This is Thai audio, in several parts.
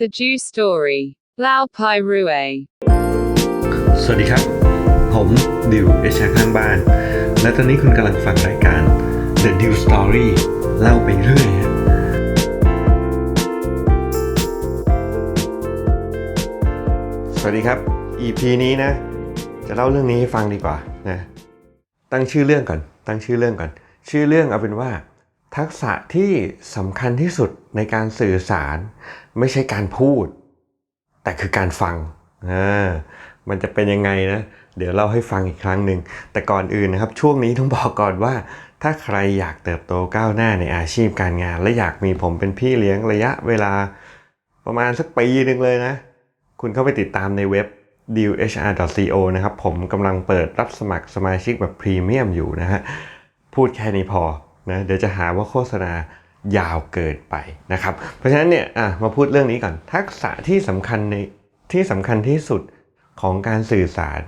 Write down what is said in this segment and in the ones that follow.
The Jew Story. Lao Pai Rue. สวัสดีครับ ผมดิวเอชาข้างบ้าน และตอนนี้คุณกำลังฟังรายการ The Dew Story เล่าไปเรื่อยสวัสดีครับ EP นี้นะ จะเล่าเรื่องนี้ให้ฟังดีกว่านะ ตั้งชื่อเรื่องก่อน ตั้งชื่อเรื่องก่อน ชื่อเรื่องเอาเป็นว่า ทักษะที่สำคัญที่สุดในการสื่อสาร ไม่ใช่การพูด แต่คือการฟังอ่ามันจะเป็นยังไงนะ เดี๋ยวเล่าให้ฟังอีกครั้งหนึ่ง แต่ก่อนอื่นนะครับ ช่วงนี้ต้องบอกก่อนว่า ถ้าใครอยากเติบโตก้าวหน้าในอาชีพการงาน และอยากมีผมเป็นพี่เลี้ยงระยะเวลา ประมาณสักปีหนึ่งเลยนะ คุณเข้าไปติดตามในเว็บ dealhr.co นะครับ ผมกำลังเปิดรับสมัครสมาชิกแบบพรีเมียมอยู่นะฮะ พูดแค่นี้พอ นะเดี๋ยวจะหาว่าโฆษณายาวเกินไปนะครับ เพราะฉะนั้นเนี่ยมาพูดเรื่องนี้ก่อน ทักษะที่สำคัญในที่สำคัญที่สุดของการสื่อสาร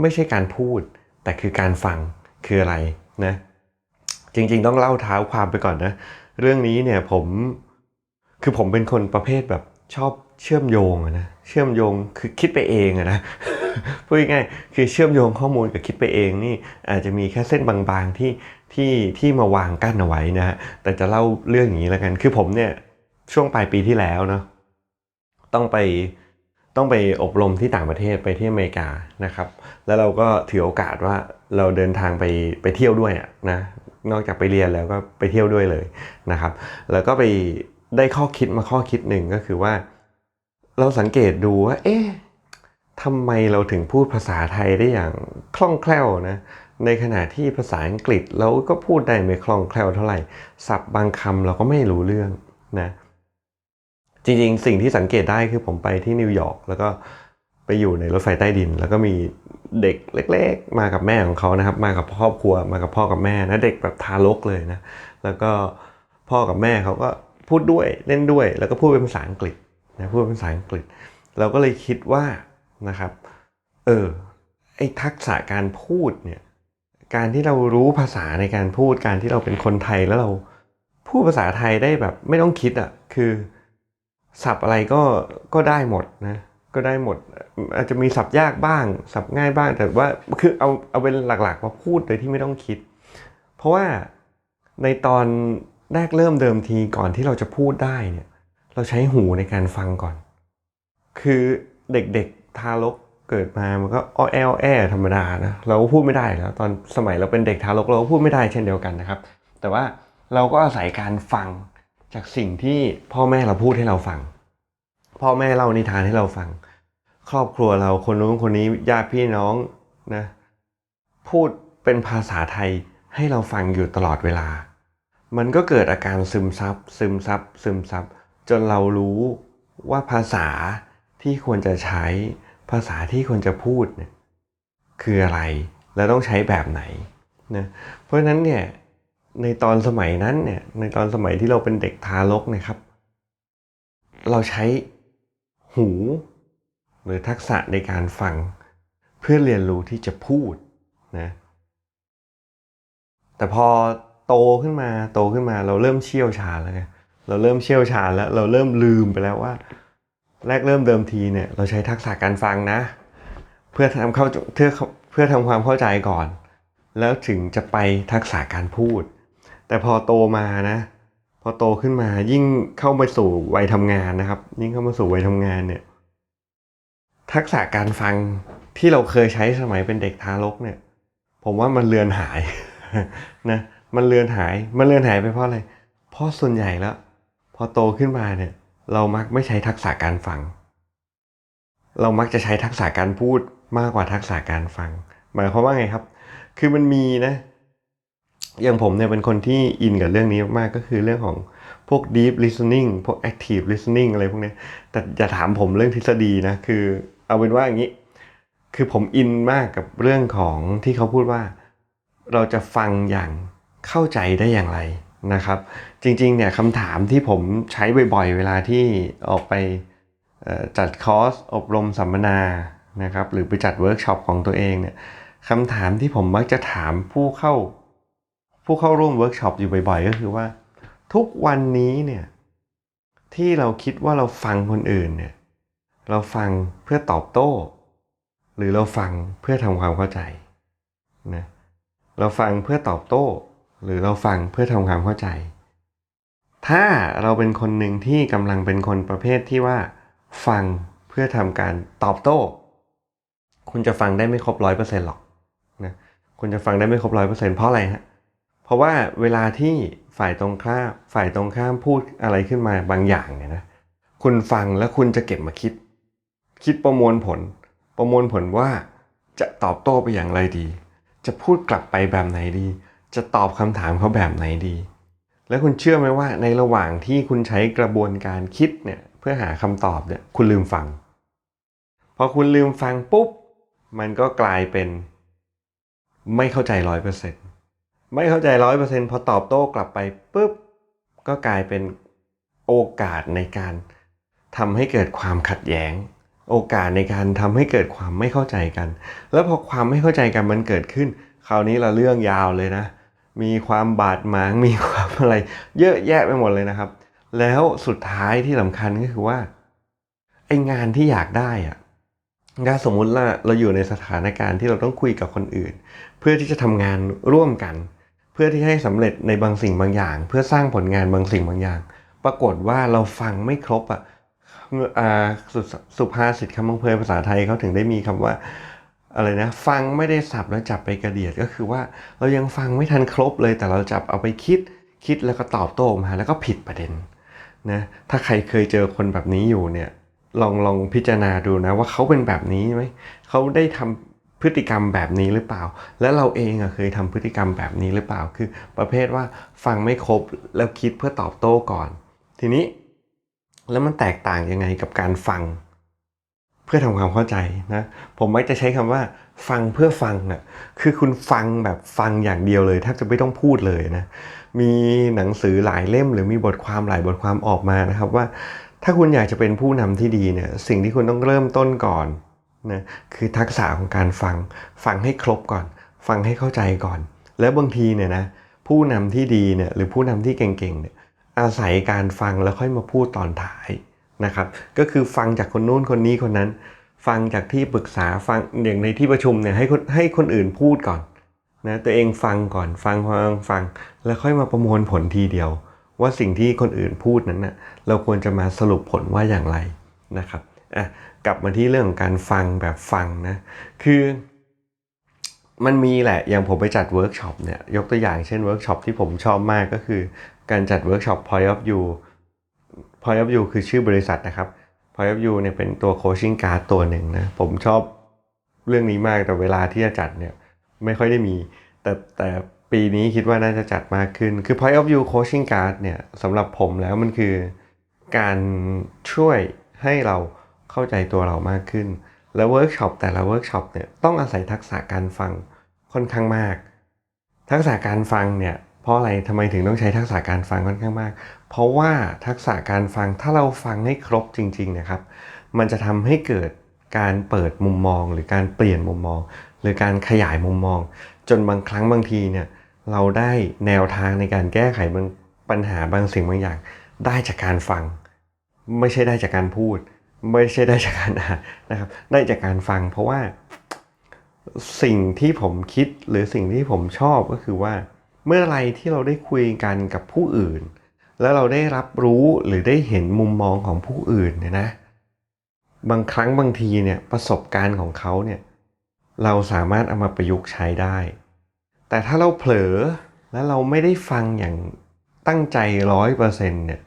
ไม่ใช่การพูด แต่คือการฟังคืออะไรนะจริงๆต้องเล่าเท้าความไปก่อนนะ เรื่องนี้เนี่ยผมคือผมเป็นคนประเภทแบบชอบเชื่อมโยงนะเชื่อมโยงคือคิดไปเองนะ พูดง่ายคือเชื่อมโยงข้อมูลกับคิดไปเองนี่อาจจะมีแค่เส้นบางๆที่ที่ที่มาวางกั้นเอาไว้นะฮะแต่จะเล่าเรื่องอย่างนี้แล้วกัน คือผมเนี่ยช่วงปลายปีที่แล้วเนาะต้องไปต้องไปอบรมที่ต่างประเทศไปที่อเมริกานะครับ แล้วเราก็ถือโอกาสว่าเราเดินทางไปไปเที่ยวด้วยอะนะนอกจากไปเรียนแล้วก็ไปเที่ยวด้วยเลยนะครับ แล้วก็ไปได้ข้อคิดมาข้อคิดหนึ่งก็คือว่า เราสังเกตดูว่า เอ๊ะ ทำไมเราถึงพูดภาษาไทยได้อย่างคล่องแคล่วนะ ในขณะที่ภาษาอังกฤษเราก็พูดได้ไม่คล่องแคล่วเท่าไหร่ศัพท์บางคำเราก็ไม่รู้เรื่องนะจริงๆ สิ่งที่สังเกตได้คือผมไปที่นิวยอร์กแล้วก็ไปอยู่ในรถไฟใต้ดิน แล้วก็มีเด็กเล็ก ๆ มากับแม่ของเขานะครับ มากับครอบครัวมากับพ่อกับแม่นะเด็กแบบทารกเลยนะแล้วก็พ่อกับแม่เขาก็พูดด้วยเล่นด้วย แล้วก็พูดเป็นภาษาอังกฤษนะพูดเป็นภาษาอังกฤษ เราก็เลยคิดว่า นะครับ เออ ไอทักษะการพูดเนี่ย การที่เรารู้ภาษาในการพูด การที่เราเป็นคนไทยแล้วเราพูดภาษาไทยได้แบบไม่ต้องคิดอะ คือศัพท์อะไรก็ก็ได้หมดนะ ก็ได้หมด อาจจะมีศัพท์ยากบ้างศัพท์ง่ายบ้าง แต่ว่าคือเอาเอาเป็นหลักๆมาพูดโดยที่ไม่ต้องคิด เพราะว่าในตอนแรกเริ่มเดิมทีก่อนที่เราจะพูดได้เนี่ย เราใช้หูในการฟังก่อน คือเด็กๆ ทารกเกิดมามันก็อ้อแอแอธรรมดานะเราก็พูดไม่ได้แล้วตอนสมัยเราเป็นเด็กทารกเราก็พูดไม่ได้เช่นเดียวกันนะครับ แต่ว่าเราก็อาศัยการฟังจากสิ่งที่พ่อแม่เราพูดให้เราฟัง พ่อแม่เล่านิทานให้เราฟัง ครอบครัวเราคนนู้นคนนี้ญาติพี่น้องนะพูดเป็นภาษาไทยให้เราฟังอยู่ตลอดเวลา มันก็เกิดอาการซึมซับซึมซับซึมซับจนเรารู้ว่าภาษาที่ควรจะใช้ ภาษาที่ควรจะพูดเนี่ยคืออะไร และต้องใช้แบบไหนนะเพราะฉะนั้นเนี่ยในตอนสมัยนั้นเนี่ยในตอนสมัยที่เราเป็นเด็กทารกนะครับ เราใช้หู หรือทักษะในการฟัง เพื่อเรียนรู้ที่จะพูดนะแต่พอโตขึ้นมาโตขึ้นมาเราเริ่มเชี่ยวชาญแล้วไงเราเริ่มเชี่ยวชาญแล้ว เราเริ่มลืมไปแล้วว่า แรกเริ่มเดิมทีเนี่ยเราใช้ทักษะการฟังนะ เพื่อทำเข้าเพื่อเพื่อทำความเข้าใจก่อน แล้วถึงจะไปทักษะการพูด แต่พอโตมานะ พอโตขึ้นมายิ่งเข้าไปสู่วัยทำงานนะครับ ยิ่งเข้ามาสู่วัยทำงานเนี่ยทักษะการฟังที่เราเคยใช้สมัยเป็นเด็กทารกเนี่ย ผมว่ามันเลือนหายนะมันเลือนหายมันเลือนหายไปเพราะอะไรเพราะส่วนใหญ่แล้ว พอโตขึ้นมาเนี่ย เรามักไม่ใช้ทักษะการฟัง เรามักจะใช้ทักษะการพูดมากกว่าทักษะการฟัง หมายความว่าไงครับ คือมันมีนะ อย่างผมเนี่ยเป็นคนที่อินกับเรื่องนี้มากก็คือเรื่องของพวก deep listening พวก active listening อะไรพวกนี้ แต่อย่าถามผมเรื่องทฤษฎีนะ คือเอาเป็นว่าอย่างนี้ คือผมอินมากกับเรื่องของที่เขาพูดว่า เราจะฟังอย่างเข้าใจได้อย่างไร นะครับ จริงๆเนี่ยคำถามที่ผมใช้บ่อยๆ เวลาที่ออกไปจัดคอร์สอบรมสัมมนานะครับหรือไปจัดเวิร์กช็อปของตัวเองเนี่ยคำถามที่ผมมักจะถามผู้เข้า ผู้เข้าร่วมเวิร์กช็อปอยู่บ่อยๆ ก็คือว่า ทุกวันนี้เนี่ยที่เราคิดว่าเราฟังคนอื่นเนี่ยเราฟังเพื่อตอบโต้ หรือเราฟังเพื่อทำความเข้าใจนะเราฟังเพื่อตอบโต้ หรือเราฟังเพื่อทำความเข้าใจ ถ้าเราเป็นคนหนึ่งที่กำลังเป็นคนประเภทที่ว่า ฟังเพื่อทำการตอบโต้ คุณจะฟังได้ไม่ครบร้อยเปอร์เซ็นต์หรอกนะคุณจะฟังได้ไม่ครบร้อยเปอร์เซ็นต์เพราะอะไรฮะเพราะว่าเวลาที่ฝ่ายตรงข้ามฝ่ายตรงข้ามพูดอะไรขึ้นมาบางอย่างเนี่ยนะคุณฟังแล้วคุณจะเก็บมาคิด คิดประมวลผล ประมวลผลว่าจะตอบโต้ไปอย่างไรดี จะพูดกลับไปแบบไหนดี จะตอบคำถามเขาแบบไหนดี แล้วคุณเชื่อไหมว่าในระหว่างที่คุณใช้กระบวนการคิดเนี่ยเพื่อหาคำตอบเนี่ยคุณลืมฟัง พอคุณลืมฟังปุ๊บ มันก็กลายเป็น ไม่เข้าใจร้อยเปอร์เซ็นต์ไม่เข้าใจร้อยเปอร์เซ็นต์พอตอบโต้กลับไปปุ๊บ ก็กลายเป็นโอกาสในการทำให้เกิดความขัดแย้ง โอกาสในการทำให้เกิดความไม่เข้าใจกัน แล้วพอความไม่เข้าใจกันมันเกิดขึ้น คราวนี้เราเรื่องยาวเลยนะ มีความบาดหมางมีความอะไรเยอะแยะไปหมดเลยนะครับ แล้วสุดท้ายที่สำคัญก็คือว่าไองานที่อยากได้อะถ้าสมมุติว่าเราอยู่ในสถานการณ์ที่เราต้องคุยกับคนอื่น เพื่อที่จะทำงานร่วมกัน เพื่อที่ให้สำเร็จในบางสิ่งบางอย่าง เพื่อสร้างผลงานบางสิ่งบางอย่าง ปรากฏว่าเราฟังไม่ครบอะอ่าสสสุภาษิตคำบังเพยภาษาไทยเขาถึงได้มีคำว่า อะไรนะฟังไม่ได้สับแล้วจับไปกระเดียดก็คือว่าเรายังฟังไม่ทันครบเลย แต่เราจับเอาไปคิดคิดแล้วก็ตอบโต้มาแล้วก็ผิดประเด็นนะถ้าใครเคยเจอคนแบบนี้อยู่เนี่ยลองลองพิจารณาดูนะว่าเขาเป็นแบบนี้ไหมเขาได้ทำพฤติกรรมแบบนี้หรือเปล่า แล้วเราเองอะเคยทำพฤติกรรมแบบนี้หรือเปล่า คือประเภทว่าฟังไม่ครบแล้วคิดเพื่อตอบโต้ก่อน ทีนี้ แล้วมันแตกต่างยังไงกับการฟัง เพื่อทำความเข้าใจนะผมมักจะใช้คำว่าฟังเพื่อฟังอะคือคุณฟังแบบฟังอย่างเดียวเลยแทบจะไม่ต้องพูดเลยนะมีหนังสือหลายเล่ม หรือมีบทความหลายบทความออกมานะครับว่า ถ้าคุณอยากจะเป็นผู้นำที่ดีเนี่ยสิ่งที่คุณต้องเริ่มต้นก่อนนะคือทักษะของการฟัง ฟังให้ครบก่อน ฟังให้เข้าใจก่อน แล้วบางทีเนี่ยนะผู้นำที่ดีเนี่ยหรือผู้นำที่เก่งๆเนี่ยอาศัยการฟังแล้วค่อยมาพูดตอนท้าย นะครับ ก็คือฟังจากคนนู้นคนนี้คนนั้น ฟังจากที่ปรึกษาฟังอย่างในที่ประชุมเนี่ยให้คนให้คนอื่นพูดก่อนนะตัวเองฟังก่อนฟังฟังฟัง แล้วค่อยมาประมวลผลทีเดียว ว่าสิ่งที่คนอื่นพูดนั้นนะ่ะเราควรจะมาสรุปผลว่าอย่างไรนะครับอะกลับมาที่เรื่องของการฟังแบบฟังนะคือ มันมีแหละอย่างผมไปจัดเวิร์กช็อปเนี่ยยกตัวอย่างเช่นเวิร์กช็อปที่ผมชอบมากก็คือ การจัดเวิร์กช็อป Point of View Point of View คือชื่อบริษัทนะครับ Point of View เนี่ยเป็นตัวโคชชิ่งการ์ดตัวหนึ่งนะ ผมชอบเรื่องนี้มากแต่เวลาที่จะจัดเนี่ยไม่ค่อยได้มี แต่แต่ปีนี้คิดว่าน่าจะจัดมากขึ้น คือ Point of View Coaching Card เนี่ยสำหรับผมแล้วมันคือการช่วยให้เราเข้าใจตัวเรามากขึ้น แล้วเวิร์กช็อปแต่ละเวิร์กช็อปเนี่ยต้องอาศัยทักษะการฟังค่อนข้างมาก ทักษะการฟังเนี่ย เพราะอะไรทำไมถึงต้องใช้ทักษะการฟังค่อนข้างมาก เพราะว่าทักษะการฟังถ้าเราฟังให้ครบจริงๆนะครับ มันจะทำให้เกิดการเปิดมุมมอง หรือการเปลี่ยนมุมมอง หรือการขยายมุมมอง จนบางครั้งบางทีเนี่ยเราได้แนวทางในการแก้ไขบางปัญหาบางสิ่งบางอย่าง ได้จากการฟัง ไม่ใช่ได้จากการพูด ไม่ใช่ได้จากการอ่านนะครับ ได้จากการฟัง เพราะว่าสิ่งที่ผมคิดหรือสิ่งที่ผมชอบก็คือว่า เมื่อไรที่เราได้คุยกันกับผู้อื่น แล้วเราได้รับรู้หรือได้เห็นมุมมองของผู้อื่นเนี่ยนะ บางครั้งบางทีเนี่ยประสบการณ์ของเขาเนี่ยเราสามารถเอามาประยุกต์ใช้ได้ แต่ถ้าเราเผลอแล้วเราไม่ได้ฟังอย่างตั้งใจร้อยเปอร์เซ็นต์เนี่ย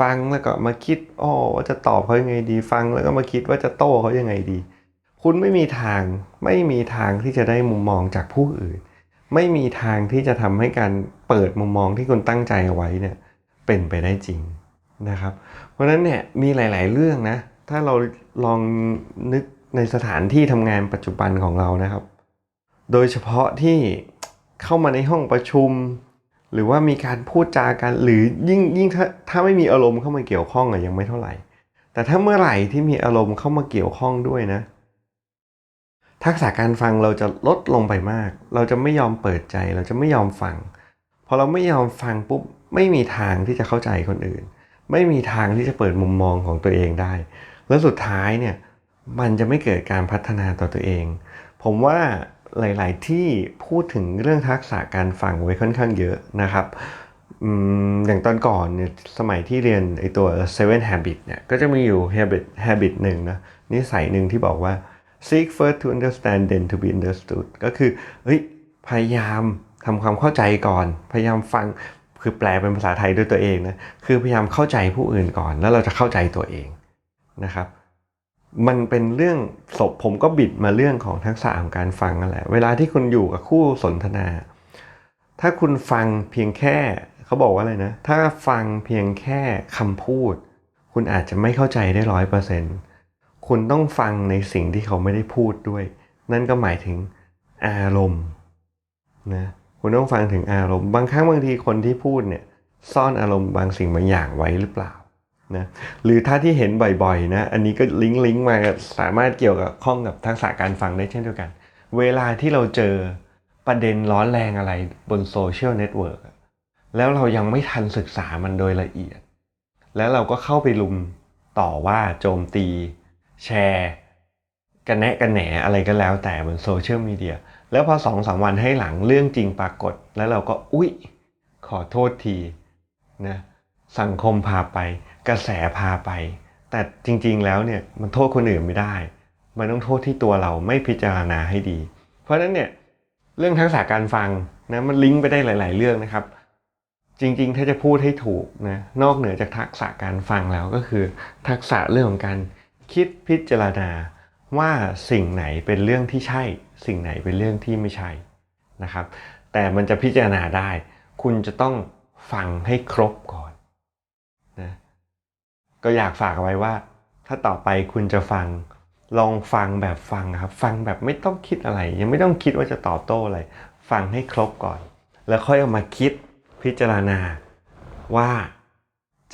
ฟังแล้วก็มาคิดอ๋อว่าจะตอบเขายังไงดี ฟังแล้วก็มาคิดว่าจะโต้เขายังไงดี คุณไม่มีทางไม่มีทางที่จะได้มุมมองจากผู้อื่น ไม่มีทางที่จะทำให้การเปิดมุมมองที่คุณตั้งใจเอาไว้เนี่ยเป็นไปได้จริงนะครับ เพราะฉะนั้นเนี่ยมีหลาย ๆ เรื่องนะ ถ้าเราลองนึกในสถานที่ทำงานปัจจุบันของเรานะครับ โดยเฉพาะที่เข้ามาในห้องประชุม หรือว่ามีการพูดจากันหรือยิ่งยิ่งถ้าถ้าไม่มีอารมณ์เข้ามาเกี่ยวข้องอะยังไม่เท่าไหร่ แต่ถ้าเมื่อไหร่ที่มีอารมณ์เข้ามาเกี่ยวข้องด้วยนะ ทักษะการฟังเราจะลดลงไปมาก เราจะไม่ยอมเปิดใจ เราจะไม่ยอมฟัง พอเราไม่ยอมฟังปุ๊บไม่มีทางที่จะเข้าใจคนอื่น ไม่มีทางที่จะเปิดมุมมองของตัวเองได้ แล้วสุดท้ายเนี่ยมันจะไม่เกิดการพัฒนาต่อตัวเอง ผมว่าหลาย ๆ ที่พูดถึงเรื่องทักษะการฟังไว้ค่อนข้างเยอะนะครับอย่างตอนก่อนเนี่ยสมัยที่เรียนไอตัว seven habit เนี่ยก็จะมีอยู่ habit habit หนึ่งนะนิสัยหนึ่งที่บอกว่า seek first to understand then to be understood ก็คือเฮ้ยพยายามทำความเข้าใจก่อน พยายามฟังคือแปลเป็นภาษาไทยด้วยตัวเองนะคือพยายามเข้าใจผู้อื่นก่อน แล้วเราจะเข้าใจตัวเองนะครับ มันเป็นเรื่องศพผมก็บิดมาเรื่องของทักษะของการฟังนั่นแหละ เวลาที่คุณอยู่กับคู่สนทนา ถ้าคุณฟังเพียงแค่เขาบอกว่าอะไรนะ ถ้าฟังเพียงแค่คำพูด คุณอาจจะไม่เข้าใจได้ร้อยเปอร์เซ็นต์ คุณต้องฟังในสิ่งที่เขาไม่ได้พูดด้วย นั่นก็หมายถึงอารมณ์นะคุณต้องฟังถึงอารมณ์ บางครั้งบางทีคนที่พูดเนี่ยซ่อนอารมณ์บางสิ่งบางอย่างไว้หรือเปล่านะหรือถ้าที่เห็นบ่อยๆนะอันนี้ก็ลิงก์ลิงก์มาสามารถเกี่ยวกับข้องกับทักษะการฟังได้เช่นเดียวกัน เวลาที่เราเจอประเด็นร้อนแรงอะไรบนโซเชียลเน็ตเวิร์กแล้วเรายังไม่ทันศึกษามันโดยละเอียด แล้วเราก็เข้าไปลุมต่อว่าโจมตี แชร์กันแนะกันแหนอะไรก็แล้วแต่บนโซเชียลมีเดียแล้วพอสองสามวันให้หลังเรื่องจริงปรากฏ แล้วเราก็อุ๊ย ขอโทษทีนะสังคมพาไป กระแสพาไป แต่จริงๆแล้วเนี่ยมันโทษคนอื่นไม่ได้ มันต้องโทษที่ตัวเราไม่พิจารณาให้ดี เพราะฉะนั้นเนี่ยเรื่องทักษะการฟังนะมันลิงก์ไปได้หลาย ๆ เรื่องนะครับ จริงๆ ถ้าจะพูดให้ถูกนะนอกเหนือจากทักษะการฟังแล้วก็คือ ทักษะเรื่องของการ คิดพิจารณาว่าสิ่งไหนเป็นเรื่องที่ใช่ สิ่งไหนเป็นเรื่องที่ไม่ใช่นะครับ แต่มันจะพิจารณาได้ คุณจะต้องฟังให้ครบก่อนนะก็อยากฝากไว้ว่า ถ้าต่อไปคุณจะฟังลองฟังแบบฟังครับ ฟังแบบไม่ต้องคิดอะไร ยังไม่ต้องคิดว่าจะตอบโต้อะไร ฟังให้ครบก่อน แล้วค่อยเอามาคิดพิจารณาว่า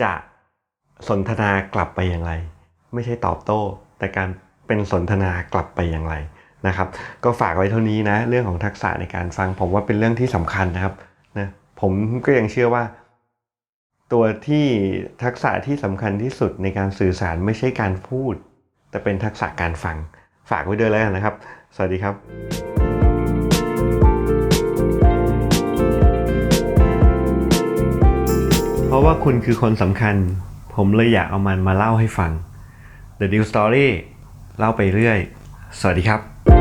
จะสนทนากลับไปอย่างไร ไม่ใช่ตอบโต้ แต่การเป็นสนทนากลับไปอย่างไรนะครับ ก็ฝากไว้เท่านี้นะเรื่องของทักษะในการฟังผมว่าเป็นเรื่องที่สำคัญนะครับนะผมก็ยังเชื่อว่า ตัวที่ทักษะที่สำคัญที่สุดในการสื่อสารไม่ใช่การพูด แต่เป็นทักษะการฟัง ฝากไว้ด้วยแล้วนะครับ สวัสดีครับเพราะว่าคุณคือคนสำคัญ ผมเลยอยากเอามันมาเล่าให้ฟัง The New Story เล่าไปเรื่อย สวัสดีครับ